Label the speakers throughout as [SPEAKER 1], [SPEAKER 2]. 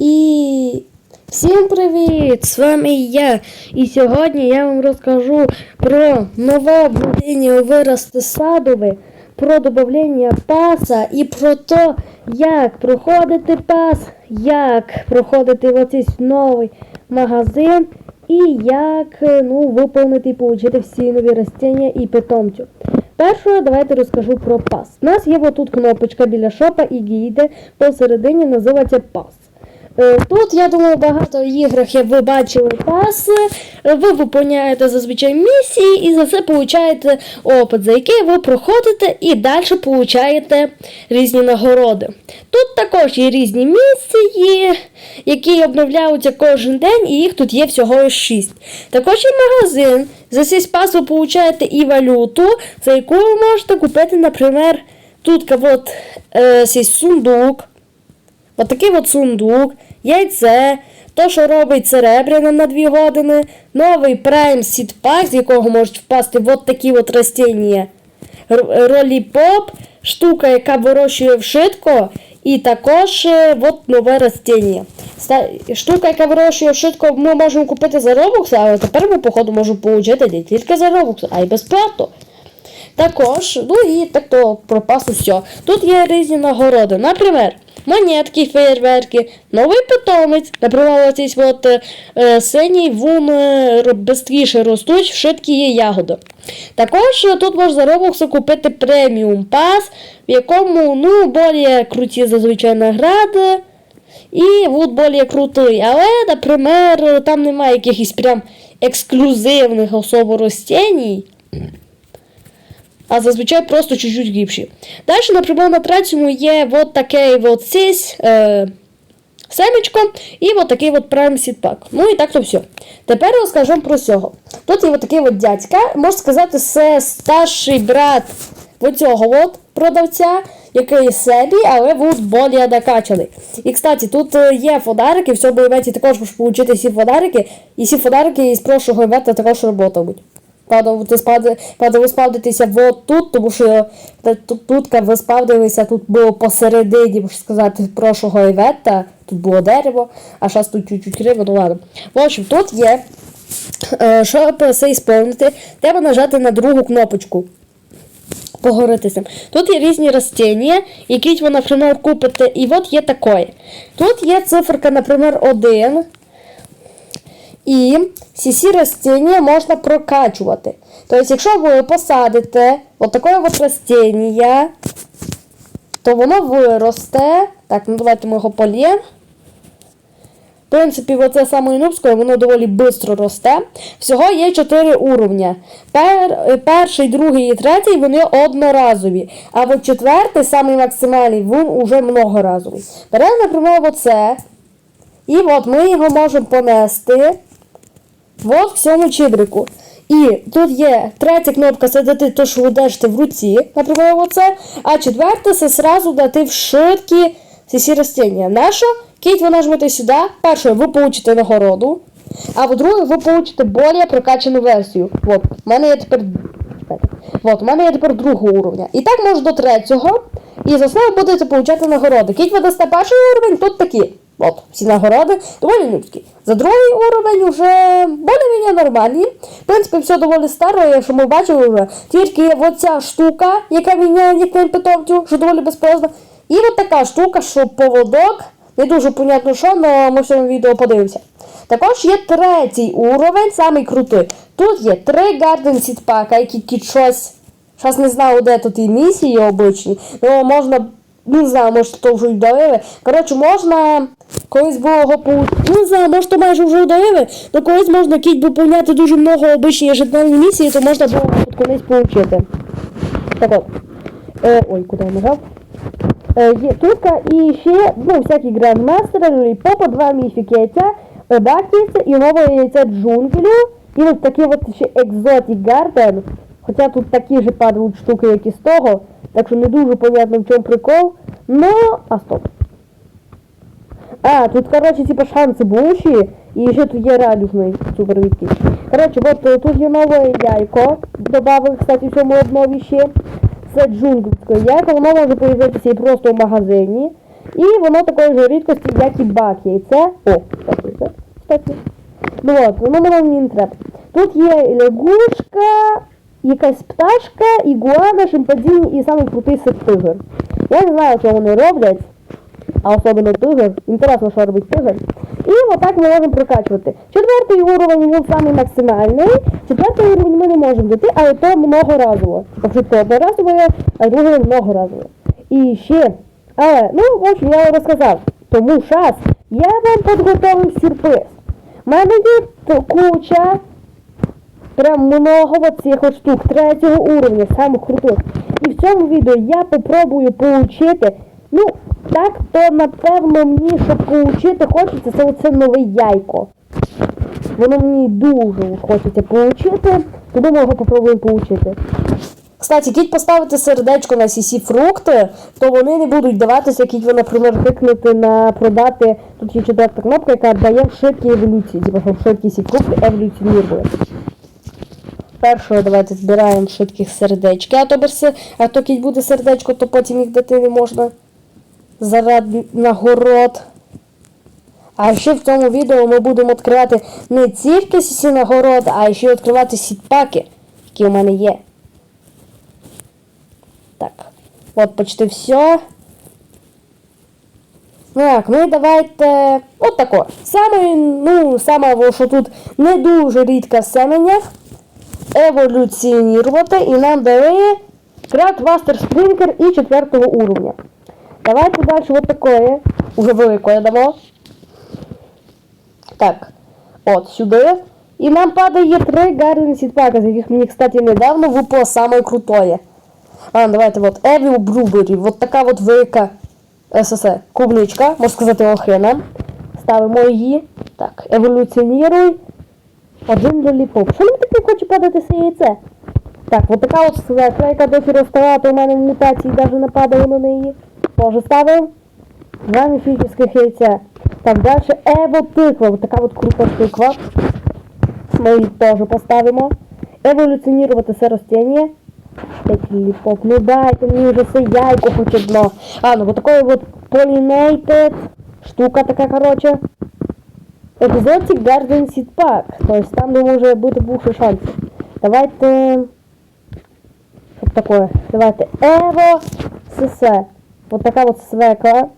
[SPEAKER 1] І всім привіт! З вами я. І сьогодні я вам розкажу про нове обновлення у вирости садове, про додавлення паса і про те, як проходити пас, як проходити оцей новий магазин і як е, ну, виповнити і отримати всі нові ростіння і питомцю. Першою давайте розкажу про пас. У нас є отут кнопочка біля шопа і гійде посередині називається пас. Е, Тут, я думаю, багато іграх, як ви бачили паси, ви виповняєте зазвичай місії і за це получаєте опит, за який ви проходите і далі получаєте різні нагороди. Тут також є різні місії, які обновляються кожен день, і їх тут є всього 6. Також є магазин. За цей спас ви получаєте і валюту, за яку ви можете купити, наприклад, тут от, е, цей сундук. Отакий от сундук, яйце, то, що робить серебряна на 2 години, новий Seed Pack, з якого можуть впасти от такі от ростіння. Р- Роліпоп, штука, яка вирощує вшитко, і також е, от нове ростіння. Ста- Штука, яка вирощує вшитко, ми можемо купити за Robux, але тепер ми, походу, можемо отримати не тільки за Robux, а й безплатно. Також, ну і так то про пас усе. Тут є різні нагороди. Наприклад, монетки, фейерверки, новий питомець. Наприклад, ось от, е, синій вун е, швидше ростуть, швидкі є ягоди. Також тут можна за Robux купити преміум пас, в якому ну, більш круті зазвичай награди. І вот более крутий. Але, наприклад, там немає якихось прям ексклюзивних особо ростінь а зазвичай просто чуть-чуть гірші. Далі, наприклад, на третьому є от такий от сісь, е, семечко і от такий от Seed Pack. Ну і так то все. Тепер розкажу про цього. Тут є от такий от дядька, можна сказати, це старший брат оцього от продавця, який собі, але от більш докачаний. І, кстати, тут е, є подарки, в цьому івенті також можеш отримати всі подарки, і всі подарки із прошлого івента також працюють. Правда, ви спавди, правда, ви спавдитеся вот тут, тому що тут, тут ви спавдилися, тут було посередині, можна сказати, прошлого івента, тут було дерево, а зараз тут чуть-чуть риба, ну ладно. В общем, тут є, е, щоб це ісполнити, треба нажати на другу кнопочку. Погоритися. Тут є різні ростіння, які ви, наприклад, купите, і от є таке. Тут є циферка, наприклад, 1, і всі ростіння можна прокачувати. Тобто, якщо ви посадите от таке от ростіння, то воно виросте. Так, ну давайте ми його полємо. В принципі, оце саме нубське, воно доволі швидко росте. Всього є 4 уровня. Пер, перший, другий і третій вони одноразові. А от четвертий, самий максимальний, він уже многоразовий. Беремо, наприклад, оце. І от ми його можемо понести. Вот в цьому чибрику. І тут є третя кнопка це дати те, що ви держите в руці, наприклад, оце. А четверта це сразу дати в шиткі ці ростіння. Нащо? Кіть ви нажмете сюди. Перше, ви получите нагороду. А по-друге, ви получите більш прокачану версію. От, у мене є тепер. От, у мене є тепер другого уровня. І так може до третього. І за основу будете получати нагороди. Кіть ви дасте перший уровень, тут такі. От, всі нагороди доволі людські. За другий уровень вже більш-менш нормальні. В принципі, все доволі старо, якщо ми бачили вже. Тільки оця штука, яка міняє нікнейм питомцю, що доволі безполезна. І от така штука, що поводок. Не дуже понятно, що, але ми в цьому відео подивимося. Також є третій уровень, самий крутий. Тут є три Seed Pack, які щось. Зараз не знаю, де тут і місії обичні. Ну, можна, не знаю, може то вже й вдалили. Коротше, можна. Колись було його не знаю, може то майже вже вдалили, але колись можна кіть виповняти дуже много обичні ежедневні місії, то можна було під колись получити. Так от. Е, ой, куди я нажав? Е, є тут і ще ну, всякі грандмастери, попа, два міфік яйця, бакіця і нове яйця джунглю. І ось такі от ще екзотік гарден. Хоча тут такі ж падають штуки, як і з того. Так що не дуже понятно в чому прикол. Но... А стоп. А, тут, короче, типа шанси більші. І ще тут є радужний супер відкид. Короче, вот е, тут є нове яйко. Добавили, кстати, в цьому обновище. Це джунглівське яйко, воно може появитися і просто в магазині. І воно такої ж рідкості, як і бак яйце. О, кстати, це, кстати. Ну от, воно нам не треба. Тут є лягушка якась пташка, ігуана, шимпанзін і самий крутий тигр. Я не знаю, що вони роблять, а особливо тигр. Інтересно, що робить тигр. І отак ми можемо прокачувати. Четвертий уровень він самий максимальний. Четвертий уровень ми не можемо дійти, але то многоразово. Тобто це одноразове, а друге многоразове. І ще. Але, ну, в общем, я вам розказав. Тому шас, я вам підготовив сюрприз. У мене є куча прям много цих штук третього уровня, самих крутих. І в цьому відео я попробую поучити. Ну, так, то напевно мені, щоб поучити, хочеться, це оце нове яйко. Воно мені дуже хочеться поучити, тому ми його попробуємо поучити. Кстати, кіть поставити сердечко на сісі фрукти, то вони не будуть даватися, кіть ви, наприклад, кликнути на продати. Тут є четверта кнопка, яка дає швидкі еволюції. в швидкі сі фрукти еволюціонує. Першого давайте збираємо швидких сердечки. А то берси, а то кіть буде сердечко, то потім їх дати не можна заради нагород. А ще в цьому відео ми будемо відкривати не тільки сісі нагород, а ще відкривати сітпаки, які у мене є. Так, от почти все. Ну так, ну і давайте от тако. Саме, ну, саме, що тут не дуже рідка семеня эволюционировать и нам дали Крафтмастер Спринкер и четвертого уровня. Давайте дальше вот такое. Уже великое дамо. Так. От сюди. І нам падає три гарні сітпака, з яких кстати, недавно випало саме крутое. А, ну давайте вот Evil Брубері. Вот така вот велика СС клубничка, можна сказати, охрена. Ставимо її. Так, еволюціоніруй. Один лоліпоп. Що мені таке хоче падать це яйце? Так, вот такая вот от клейка досі розставала, то у мене в мутації навіть не падало на неї. Тоже ставив. Два міфічних яйця. Так, далі Ево Вот такая вот от крута Мы Ми її теж поставимо. Еволюціонувати це розтянення. ліліпоп. Ну дайте мені вже це яйко хоч одно. А, ну вот такої вот pollinated штука такая, короче. Екзотик Garden Seed То есть там думаю уже будет більше шансів. Давайте... Що таке? Давайте. Ево СС. Вот такая вот свека.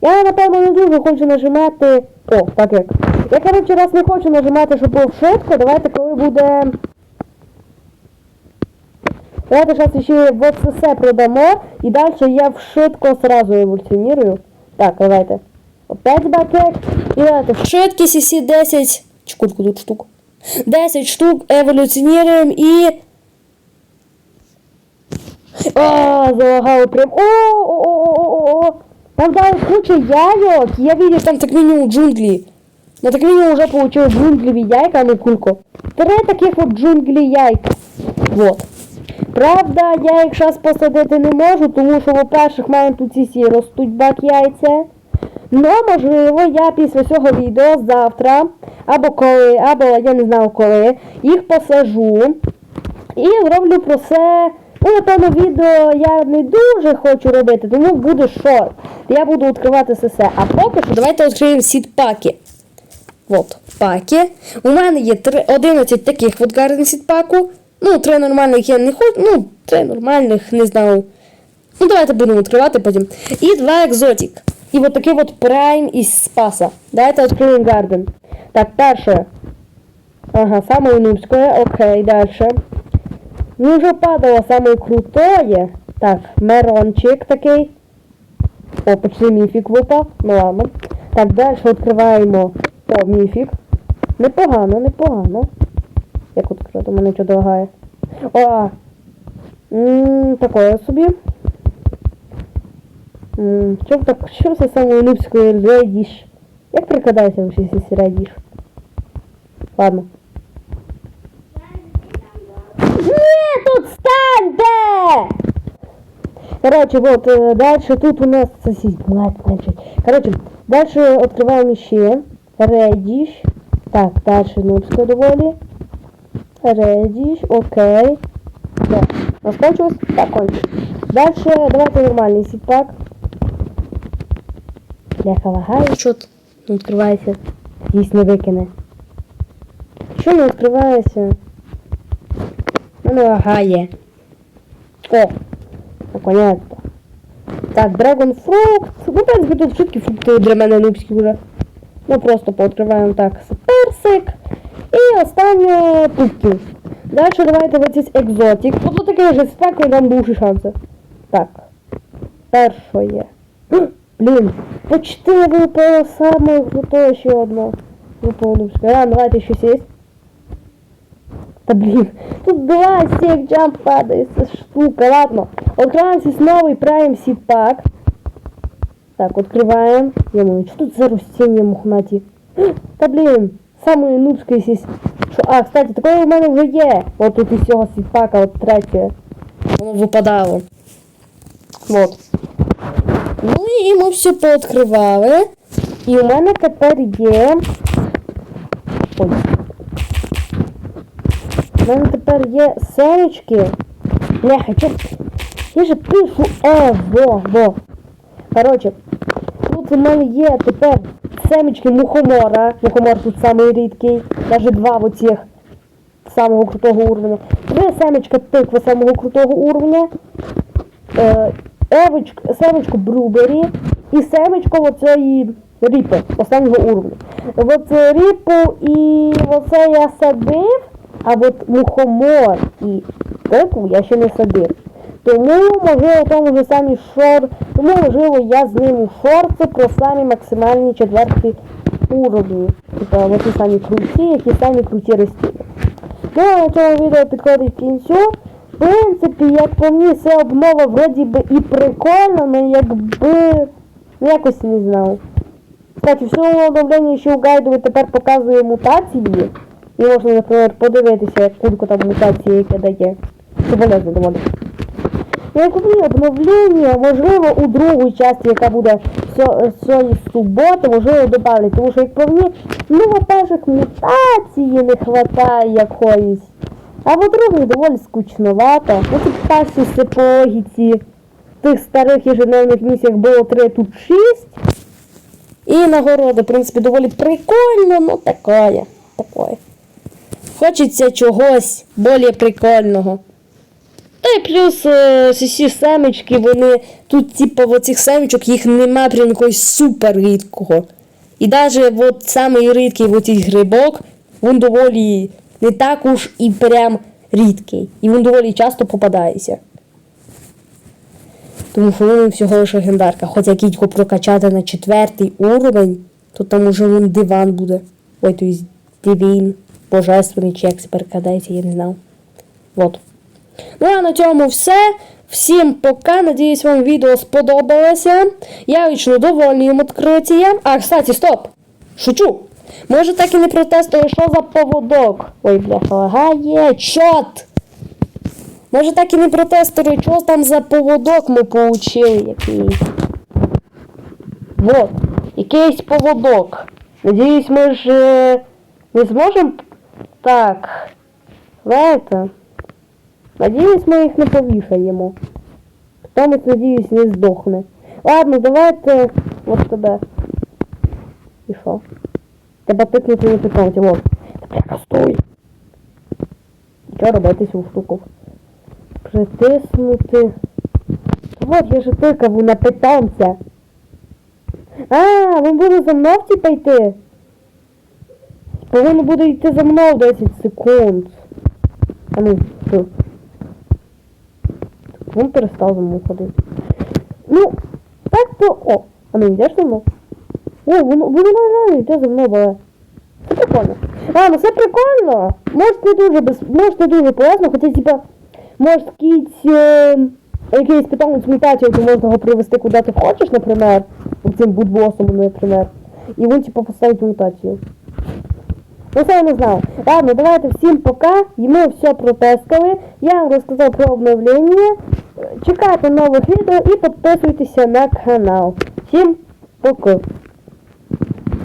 [SPEAKER 1] Я, напевно, не дуже хочу нажимати... О, так як. Я, коротше, раз не хочу нажимати, щоб було швидко. Давайте, коли буде... Давайте зараз ще в СС продамо. І далі я в швидко сразу еволюціонірую. Так, давайте. Опять бакет. Ребята, швидкість ісі 10. Сколько тут штук? 10 штук еволюціонуємо і... А, залагало прям. О, о, о, о, о, о. Там дали куча яйок. Я видел там так минимум джунглі. На так минимум уже получил джунглеві яйка, а не кулько. Три таких от джунглі яйка. Вот. Правда, я їх зараз посадити не можу, тому що, во-перше, в тут ці ростуть бак яйця. Ну, можливо, я після цього відео завтра, або коли, або я не знаю коли, їх посажу і роблю про це. Ну, напевно, відео я не дуже хочу робити, тому буде шорт. Я буду відкривати все. А поки що давайте відкриємо сітпаки. От, паки. У мене є 11 таких от гарних сітпаку. Ну, три нормальних я не хочу. Ну, три нормальних, не знаю. Ну, давайте будемо відкривати потім. І два екзотік. І вот такий вот прайм із Спаса. Да, это Открыли Гарден. Так, перше. Ага, самое нубское. Окей, дальше. Ну, уже падало самое крутое. Так, мерончик такий. О, почти міфік випав. Ну ладно. Так, далі відкриваємо О, міфік. Непогано, непогано. Як відкрити? мене чого долагає. О! Ммм, такое собі. Що так, що це саме липською редіш? Як прикладається вообще здесь редіш? Ладно. Нет, тут станьте! Короче, вот, э, дальше тут у нас сосись, блядь, ну, значит. Короче, дальше открываем еще. Редиш. Так, дальше нубское довольно. Редиш, окей. Да, у нас кончилось? Так, кончилось. Дальше давайте нормальный сипак. Бляха лагає. Що не відкривається? Їсть не викине. Що не відкривається? Мене лагає. О! Наконец-то. Так, Dragon Fruit. Ну, в принципі, тут чіткі фрукти для мене нубські вже. Ми просто пооткриваємо так персик. І останнє пупки. Далі давайте в цей екзотик. Тут такий же спеку і нам більші шанси. Так. Першое. Гм, Блін, почти випало саме крутое ще одно. Випало нубське. А, давайте щось є. Да блин, тут два сек джамп падает, эта штука, ладно. Открываем здесь новый Prime Seed Pack. Так, открываем. Я думаю, что тут за растение мохнаті? Да блин, самые нубские здесь. Шо? А, кстати, такое у мене вже є. От тут із цього сідпака, от третє. Воно випадало. Вот. Ну і ми все пооткривали. І у мене тепер є. Ой. У мене тепер є семечки. Бляха, чо... Я же пишу Е, во, во. Короче, тут у мене є тепер семечки мухомора. Мухомор тут самий рідкий. Даже два в оцих самого крутого уровня. Три семечка тикви самого крутого уровня. Е, евочк, семечко брубері і семечко оцеї ріпи останнього уровня. От е, ріпу і оце я садив, а от мухомор і тикву я ще не садив. Тому, можливо, тому ж самі шор, тому, можливо, я зніму шорти про самі максимальні четверті уровні. Тобто, оті самі круті, які самі круті рослини. Ну, а на цьому відео підходить кінцю. В принципі, як по мені, ця обнова вроді би і прикольна, але якби ну, якось не знав. Кстати, в цьому оновленні ще у гайду тепер показує мутації. І можна, наприклад, подивитися, як кулько там мутації, яке дає. Це полезно доволі. Як мені обновлення, можливо, у другій часті, яка буде цієї суботи, можливо, додали. Тому що, як по мені, ну, по-перше, мутації не вистачає якоїсь. А по-друге, доволі скучновато. Ну тут перші сипогіці тих старих ежедневних місіях було 3, тут 6. І нагороди, в принципі, доволі прикольно, ну такое. Такое. Хочеться чогось більш прикольного. Та й плюс е, ці всі семечки, вони тут, типу, в оцих семечок їх нема прям якогось супер рідкого. І навіть от самий рідкий от грибок, він доволі не так уж і прям рідкий. І він доволі часто попадається. Тому що він всього лише легендарка. Хоч як прокачати на четвертий уровень, то там уже він диван буде. Ой, то есть дивін, божественний, чи як це перекладається, я не знав. Вот. Ну а на цьому все. Всім пока. Надіюсь, вам відео сподобалося. Я вічно довольний відкриттям. А, кстати, стоп! Шучу! Може так і не протестую, що за поводок. Ой, бляха, лагає. Чот! Може так і не протестую, що там за поводок ми получили якийсь. Вот. Якийсь поводок. Надіюсь, ми ж е, не зможемо. Так. Знаєте? Надіюсь, ми їх не повішаємо. Хтось, надіюсь, не здохне. Ладно, давайте от тебе. І що? Тебе тикнути не тикнути, вот. Бляха, стой. Що робити цю штуку? Притиснути. Вот, я же тикав на питомця. А, він буде за мною типа йти. Повинен буде йти за мною 10 секунд. А ну, що? Він перестав за мною ходити. Ну, так то... О, а ну йдеш за мною? О, воно, воно йде за мною, але... Це прикольно. А, ну це прикольно. Може не дуже без... Може не дуже полезно, хоча типа... Може якийсь... Е... Якийсь питання з мутацією, то можна його привести куди ти хочеш, наприклад. Цим будбосом, наприклад. І він типа поставить мутацію. Ну це я не знаю. Ладно, давайте всім пока. І ми все протестили. Я вам розказав про обновлення. Чекайте нових відео і підписуйтеся на канал. Всім пока.